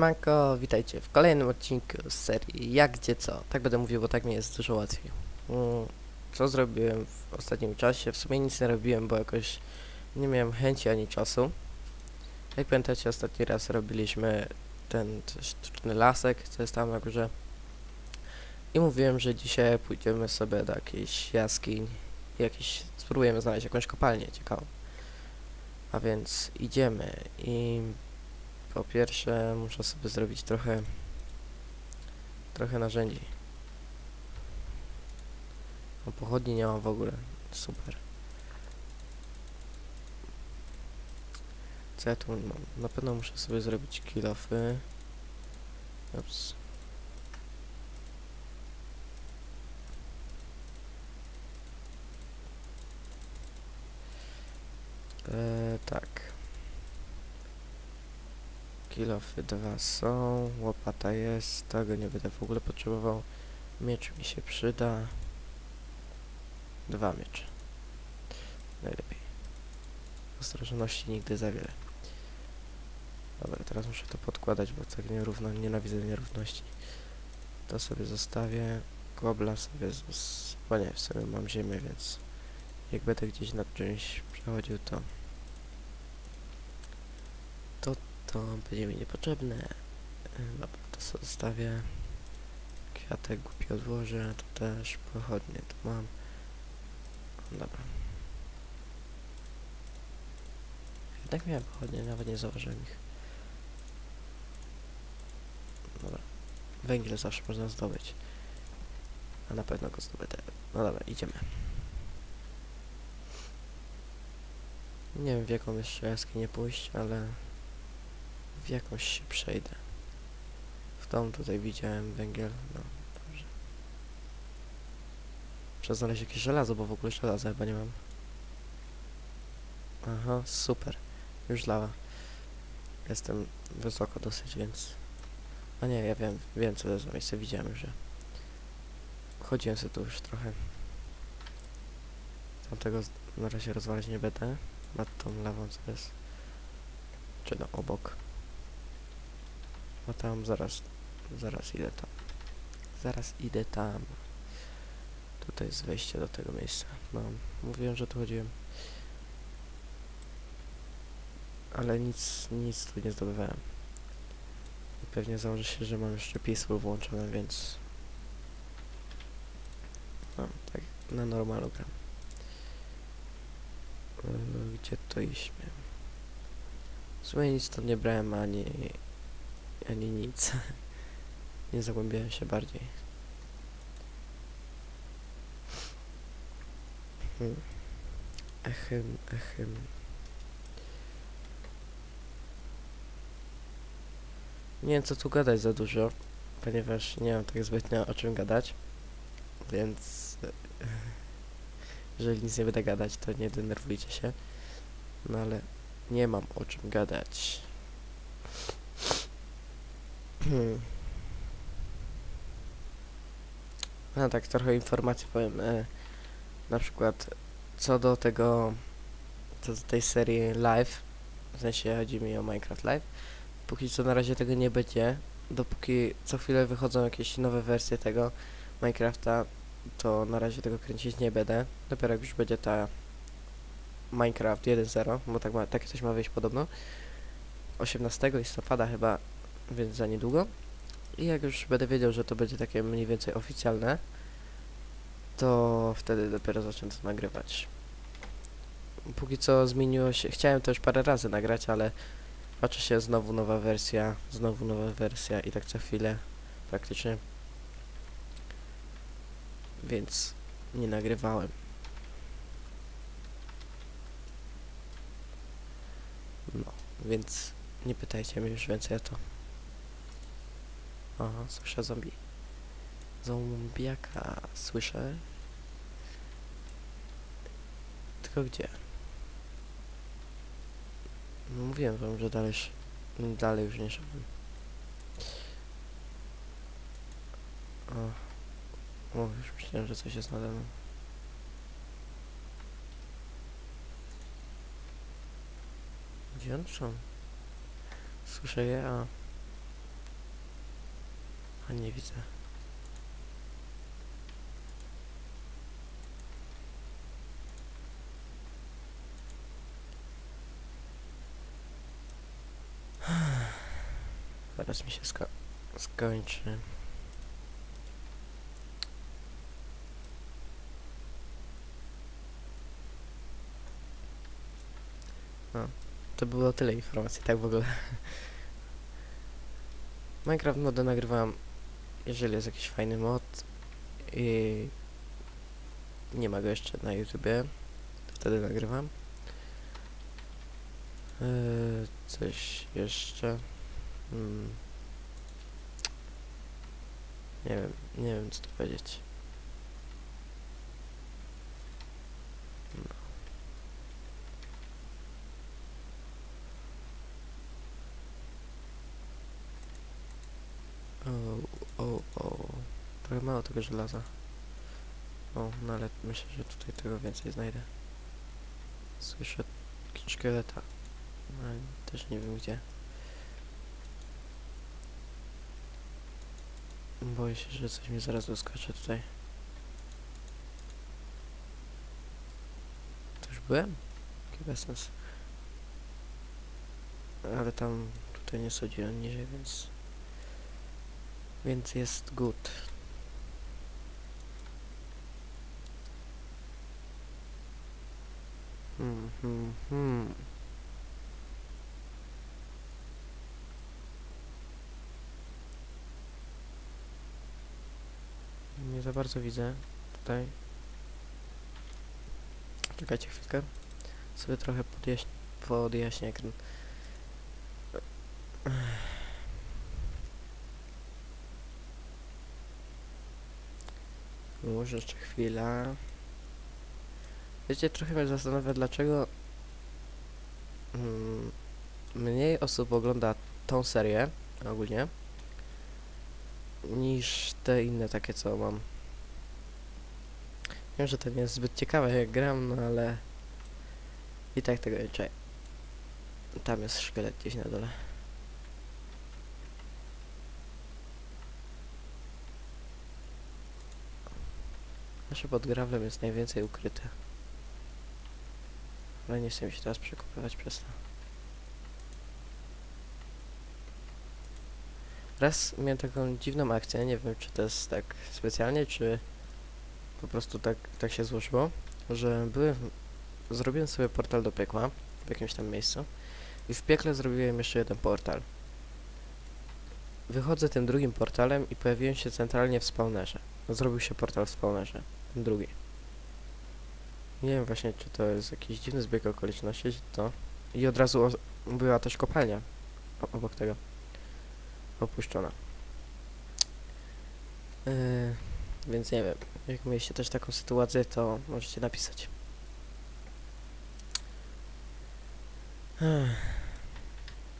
Siemanko, witajcie w kolejnym odcinku z serii Jak Gdzie Co. Tak będę mówił, bo tak mi jest dużo łatwiej. Mm, Co zrobiłem w ostatnim czasie? W sumie nic nie robiłem, bo jakoś nie miałem chęci ani czasu. Jak pamiętacie, ostatni raz robiliśmy ten sztuczny lasek, co jest tam na górze. I mówiłem, że dzisiaj pójdziemy sobie do jakiejś jaskiń jakiś, spróbujemy znaleźć jakąś kopalnię ciekawą. A więc idziemy i po pierwsze muszę sobie zrobić trochę trochę narzędzi. No pochodni nie mam w ogóle. Super. Co ja tu mam? Na pewno muszę sobie zrobić kilofy. Ups. Eee, tak. Kilofy dwa są, łopata jest, tego nie będę w ogóle potrzebował. Miecz mi się przyda. Dwa miecze. Najlepiej. Ostrożności nigdy za wiele. Dobra, teraz muszę to podkładać, bo tak nierówno, nienawidzę nierówności. To sobie zostawię. Kobla sobie zos... Bo nie, w sumie mam ziemię, więc jak będę gdzieś nad czymś przechodził, to to będzie mi niepotrzebne. Dobra, to zostawię. Kwiatek głupi odłożę, to też pochodnie tu mam. Dobra. Jednak miałem pochodnie, nawet nie zauważyłem ich. Dobra. Węgiel zawsze można zdobyć. A na pewno go zdobędę. No dobra, idziemy. Nie wiem w jaką jeszcze jaskinię pójść, ale w jakąś się przejdę. W tą tutaj widziałem węgiel, no dobrze. Trzeba znaleźć jakieś żelazo, bo w ogóle żelaza chyba nie mam. Aha, super. Już lawa. Jestem wysoko dosyć, więc... A nie, ja wiem, wiem co to jest za miejsce, widziałem już, że... Chodziłem sobie tu już trochę. Tamtego na razie rozwalać nie będę. Nad tą lawą co jest. Czy no, obok. A tam zaraz, zaraz idę tam. Zaraz idę tam. Tutaj jest wejście do tego miejsca. No, mówiłem, że tu chodziłem. Ale nic, nic tu nie zdobywałem. I pewnie założę się, że mam jeszcze peaceful włączone, więc... No, tak, na normalu gram. Yy, Gdzie to miałem? W sumie nic to nie brałem, ani ani nic. Nie zagłębiałem się bardziej. Hmm. Echem, echem. Nie wiem co tu gadać za dużo, ponieważ nie mam tak zbytnio o czym gadać, więc e, jeżeli nic nie będę gadać, to nie denerwujcie się. No ale nie mam o czym gadać. Hmm. No tak, trochę informacji powiem. E, na przykład co do tego, co do tej serii live, w sensie chodzi mi o Minecraft Live, póki co na razie tego nie będzie, dopóki co chwilę wychodzą jakieś nowe wersje tego Minecrafta, to na razie tego kręcić nie będę. Dopiero jak już będzie ta Minecraft 1.0, bo tak ma, takie coś ma wyjść podobno. 18 listopada chyba więc za niedługo. I jak już będę wiedział, że to będzie takie mniej więcej oficjalne, to wtedy dopiero zacznę to nagrywać. Póki co zmieniło się, chciałem to już parę razy nagrać, ale patrzę się znowu nowa wersja, znowu nowa wersja i tak co chwilę praktycznie. Więc nie nagrywałem. No, więc nie pytajcie mnie już więcej o to. Aha, słyszę zombie. Zombiaka słyszę. Tylko gdzie? No mówiłem wam, że dalej, dalej już nie szedłem. O, o, już myślałem, że coś jest nade mną. Gdzie on? Słyszę je, a A nie widzę. Zaraz mi się sko skończy. No, to było tyle informacji, tak w ogóle. Minecraft mody nagrywam, jeżeli jest jakiś fajny mod i nie ma go jeszcze na YouTubie, wtedy nagrywam. Eee, coś jeszcze. Hmm. Nie wiem, nie wiem co tu powiedzieć. O, o, o. Trochę mało tego żelaza. O, no ale myślę, że tutaj tego więcej znajdę. Słyszę szkieleta. No, ale też nie wiem gdzie. Boję się, że coś mi zaraz doskoczy tutaj. To już byłem? Jaki bezsens. Ale tam tutaj nie sądziłem niżej, więc... Więc jest good. Hmm, hmm, hmm. Nie za bardzo widzę tutaj. Czekajcie chwilkę. Sobie trochę podjaśń podjaśnię ekran. Może jeszcze chwila. Wiecie, trochę mnie zastanawia, dlaczego mm, mniej osób ogląda tą serię ogólnie niż te inne takie, co mam. Wiem, że to nie jest zbyt ciekawe jak gram, no ale i tak tego nie. Tam jest szkielet gdzieś na dole. Nasze pod grawlem jest najwięcej ukryte. Ale nie chcę mi się teraz przekopywać przez to. Raz miałem taką dziwną akcję, nie wiem czy to jest tak specjalnie, czy po prostu tak, tak się złożyło, że byłem, zrobiłem sobie portal do piekła w jakimś tam miejscu i w piekle zrobiłem jeszcze jeden portal. Wychodzę tym drugim portalem i pojawiłem się centralnie w spawnerze. Zrobił się portal w spawnerze, ten drugi. Nie wiem właśnie, czy to jest jakiś dziwny zbieg okoliczności, to... I od razu była też kopalnia obok tego. Opuszczona. Yy, więc nie wiem, jak mieliście też taką sytuację, to możecie napisać.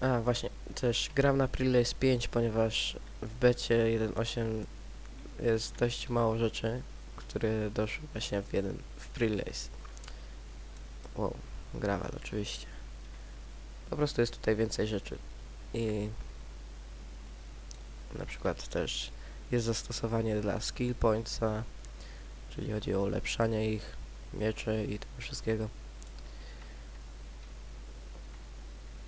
A, właśnie, też gram na Prelace 5, ponieważ w becie 1.8 jest dość mało rzeczy, które doszły właśnie w jeden w Prelace. Wow, gravel oczywiście. Po prostu jest tutaj więcej rzeczy i na przykład też jest zastosowanie dla skill pointsa, czyli chodzi o ulepszanie ich, miecze i tego wszystkiego.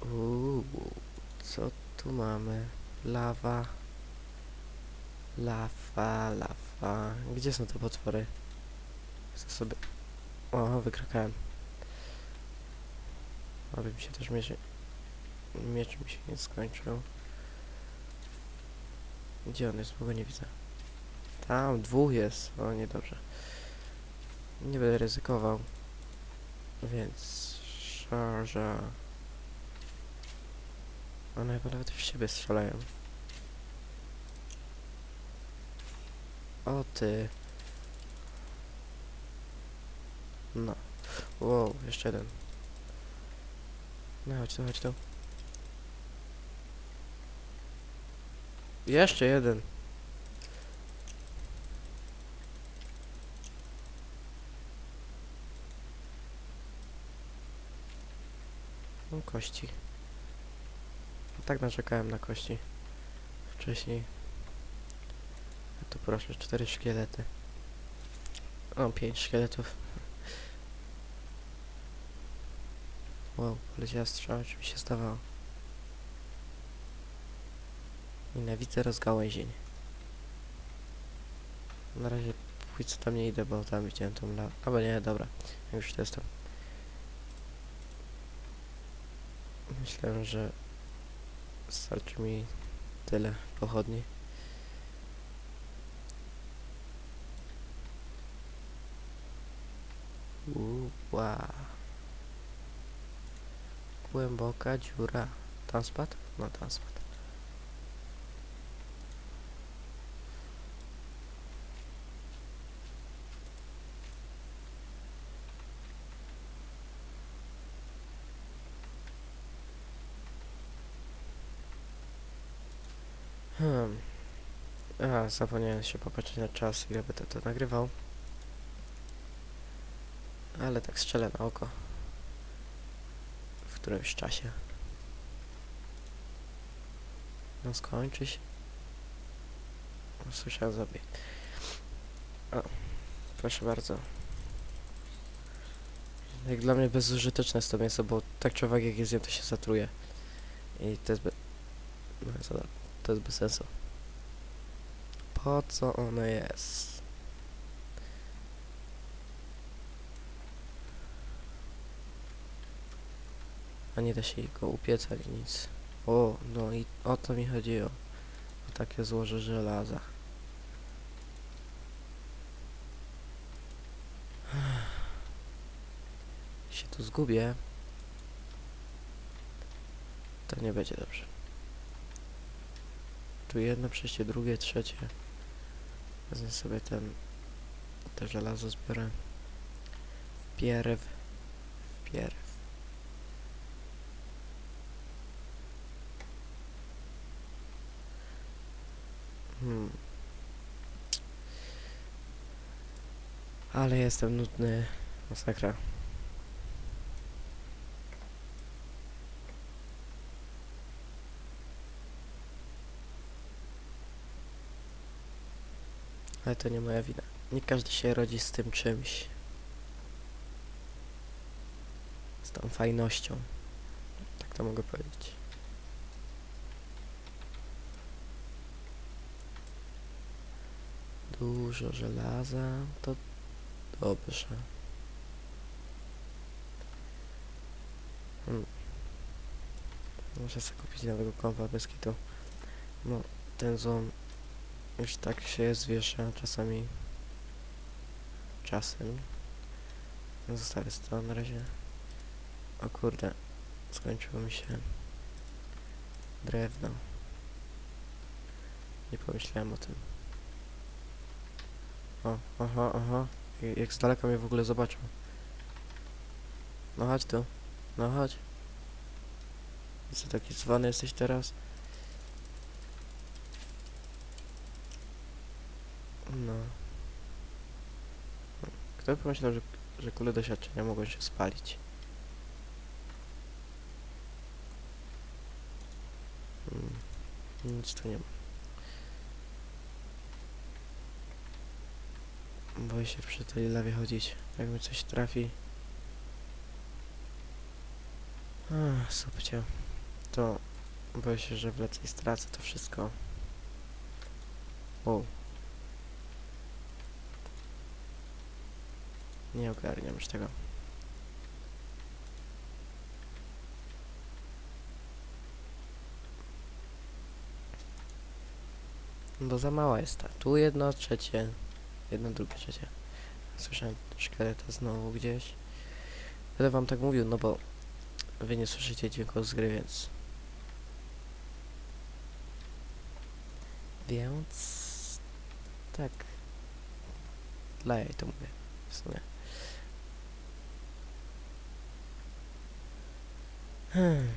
Uuu, co tu mamy? Lawa. Lawa, lawa. Gdzie są te potwory? Chcę sobie... O, wykrakałem. Aby mi się też miecz... Miecz mi się nie skończył. Gdzie on jest? Bo nie widzę. Tam, dwóch jest. O, niedobrze. Nie będę ryzykował. Więc... Szarża... One chyba nawet w siebie strzelają. O ty. No. Wow, jeszcze jeden. No chodź tu, chodź tu. Jeszcze jeden. Kości. Tak narzekałem na kości. Wcześniej. Tu proszę, cztery szkielety. O, pięć szkieletów. Wow, poleciała strzała, czy mi się zdawało. Nienawidzę rozgałęzień. Na razie póki co tam nie idę, bo tam widziałem tą la... Albo nie, dobra. Już to jestem. Myślałem, że starczy mi tyle pochodni. Uła. Głęboka dziura. Tam spadł? No tam spadł. Hmm. A, zapomniałem się popatrzeć na czas, ile będę to nagrywał. Ale tak strzelę na oko. W którymś czasie. No skończy się. No, Słyszałem sobie. O, proszę bardzo. Jak dla mnie bezużyteczne jest to mięso, bo tak czy owak jak je zjem, to się zatruje. I to jest be... No, to jest bez sensu. Po co ono jest? A nie da się go upiec ani nic. O, no i o to mi chodziło. O takie złoże żelaza. się tu zgubię. To nie będzie dobrze. Tu jedno przejście, drugie, trzecie. Wezmę sobie ten... Te żelazo zbiorę. Pierw. Pierw. Hmm. Ale jestem nudny. Masakra. Ale to nie moja wina. Nie każdy się rodzi z tym czymś. Z tą fajnością. Tak to mogę powiedzieć. Dużo żelaza, to dobrze. Hmm. Muszę sobie kupić nowego kompa bez kitu. No, ten zon już tak się zwiesza czasami. Czasem. No, Zostawię to na razie. O kurde, skończyło mi się drewno. Nie pomyślałem o tym. O, aha, aha. Jak z daleka mnie w ogóle zobaczył. No chodź tu. No chodź. Co taki zwany jesteś teraz? No. Kto by pomyślał, że, że kule doświadczenia mogą się spalić? Hmm. Nic tu nie ma. Boję się przy tej lawie chodzić. Jak mi coś trafi. Ach, subcie. To boję się, że wlecę i stracę to wszystko. Wow. Nie ogarniam już tego. Bo za mała jest ta. Tu jedno, trzecie. Jedno, drugie, trzecie. Słyszałem szkieleta znowu gdzieś. Będę wam tak mówił, no bo wy nie słyszycie dźwięków z gry, więc... Więc... Tak. Dla jaj to mówię. W sumie. Hmm.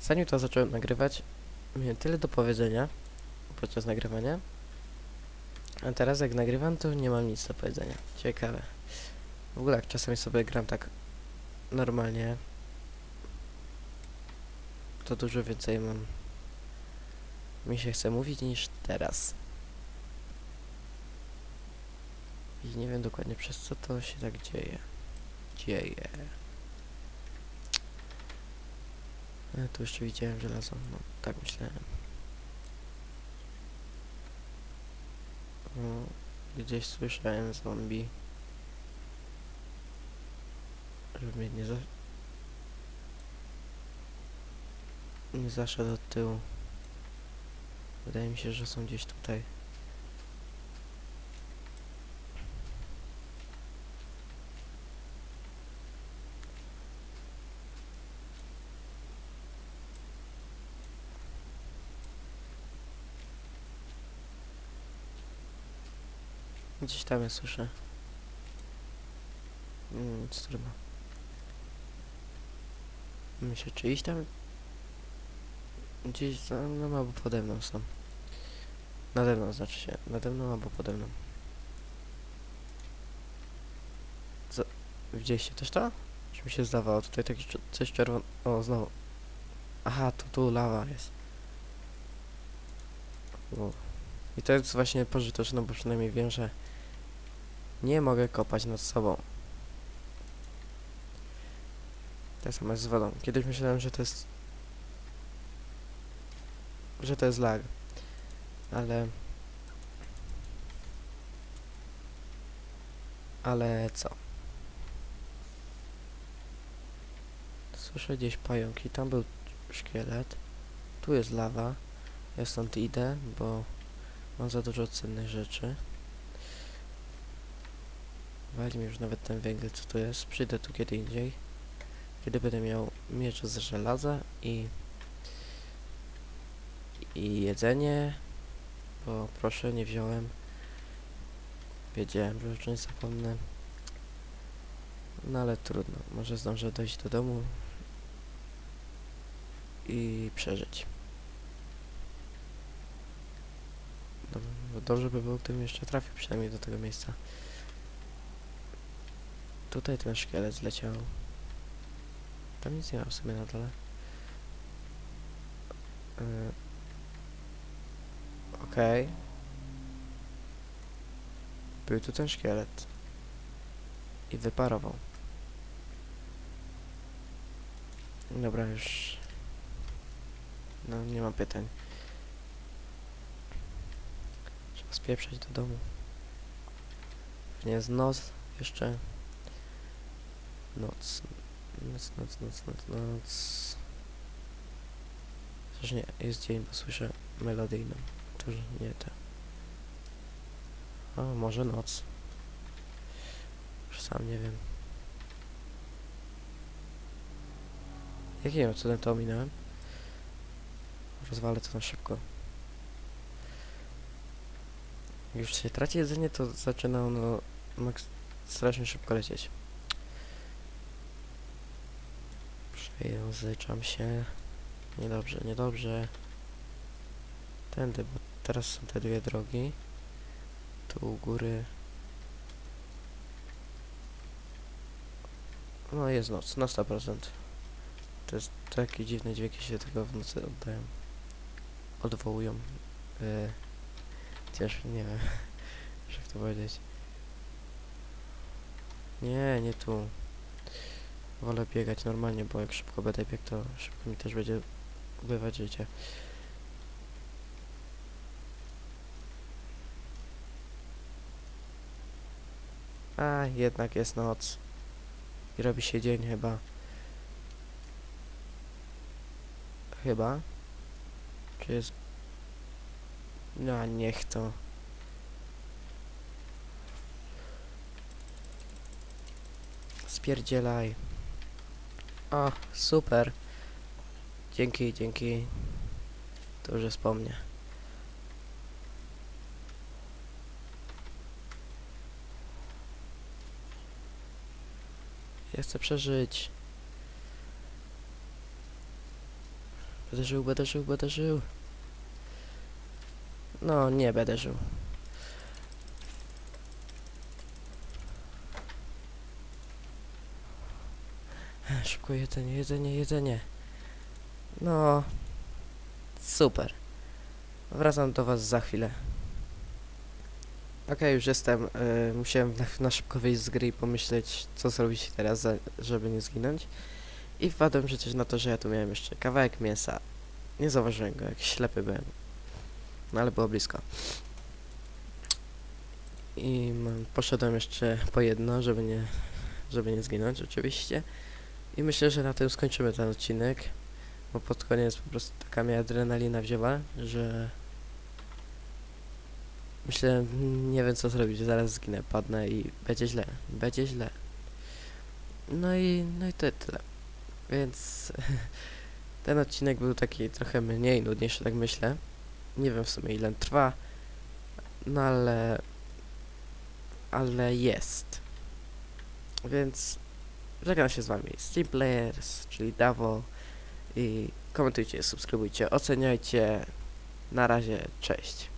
Zanim to zacząłem nagrywać, miałem tyle do powiedzenia podczas nagrywania. A teraz jak nagrywam, to nie mam nic do powiedzenia. Ciekawe. W ogóle jak czasami sobie gram tak normalnie, to dużo więcej mam. Mi się chce mówić niż teraz. I nie wiem dokładnie przez co to się tak dzieje. Dzieje. E, tu jeszcze widziałem żelazo. No, tak myślałem. Gdzieś słyszałem zombie. Żeby mnie nie za... Nie zaszedł od tyłu. Wydaje mi się, że są gdzieś tutaj. Gdzieś tam ja słyszę. Mm, Nic trudno. Myślę, czy iść tam? Gdzieś za mną albo pode mną są. Nade mną znaczy się. Nade mną albo pode mną. Co? Widzieliście też to? Czy mi się zdawało? Tutaj takie coś czerwone... O, znowu. Aha, tu, tu lawa jest. U. I to jest właśnie pożyteczne, bo przynajmniej wiem, że nie mogę kopać nad sobą. Tak samo jest z wodą. Kiedyś myślałem, że to jest... że to jest lag. Ale... Ale co? Słyszę gdzieś pająki. Tam był szkielet. Tu jest lawa. Ja stąd idę, bo mam za dużo cennych rzeczy. Wali mi już nawet ten węgiel, co tu jest. Przyjdę tu kiedy indziej. Kiedy będę miał miecz z żelaza i... I jedzenie. Bo proszę, nie wziąłem. Wiedziałem, że już zapomnę. No ale trudno. Może zdążę dojść do domu. I przeżyć. Dobrze by było, gdybym jeszcze trafił przynajmniej do tego miejsca. Tutaj ten szkielet zleciał. Tam nic nie ma w sumie na dole. Yy. Okej. Był tu ten szkielet. I wyparował. Dobra, już... No, nie mam pytań. Trzeba spieprzać do domu. Nie jest noc jeszcze. Noc. Noc, noc, noc, noc, noc. Chociaż nie, jest dzień, bo słyszę melodyjną. To już nie te. A, może noc. Już sam nie wiem. Jakim cudem to ominąłem? Rozwalę to na szybko. Jak już się traci jedzenie, to zaczyna ono strasznie szybko lecieć. Przejęzyczam się. Niedobrze, niedobrze. Tędy, bo teraz są te dwie drogi. Tu u góry. No jest noc, na 100%. To jest takie dziwne dźwięki się tego w nocy oddają. Odwołują. Yy, chociaż nie wiem, jak to powiedzieć. Nie, nie tu. Wolę biegać normalnie, bo jak szybko będę biegł, to szybko mi też będzie ubywać życie. A, jednak jest noc. I robi się dzień chyba. Chyba. Czy jest... No, niech to. Spierdzielaj. O, super. Dzięki, dzięki. To już jest po mnie. Ja chcę przeżyć. Będę żył, będę żył, będę żył. No, nie będę żył. Jedzenie, jedzenie, jedzenie. No, super. Wracam do was za chwilę. Okej, już jestem. y, musiałem na, na szybko wyjść z gry i pomyśleć, co zrobić teraz, za- żeby nie zginąć. I wpadłem przecież na to, że ja tu miałem jeszcze kawałek mięsa. Nie zauważyłem go, jak ślepy byłem. No ale było blisko. I poszedłem jeszcze po jedno, żeby nie, żeby nie zginąć oczywiście. I myślę, że na tym skończymy ten odcinek. Bo pod koniec po prostu taka mnie adrenalina wzięła, że Myślę, nie wiem co zrobić, zaraz zginę, padnę i będzie źle, będzie źle. No i, no i to tyle. Więc ten odcinek był taki trochę mniej nudniejszy, tak myślę. Nie wiem w sumie ile trwa, no ale, ale jest. Więc żegnam się z wami. Steam Players, czyli Davo i komentujcie, subskrybujcie, oceniajcie. Na razie, cześć.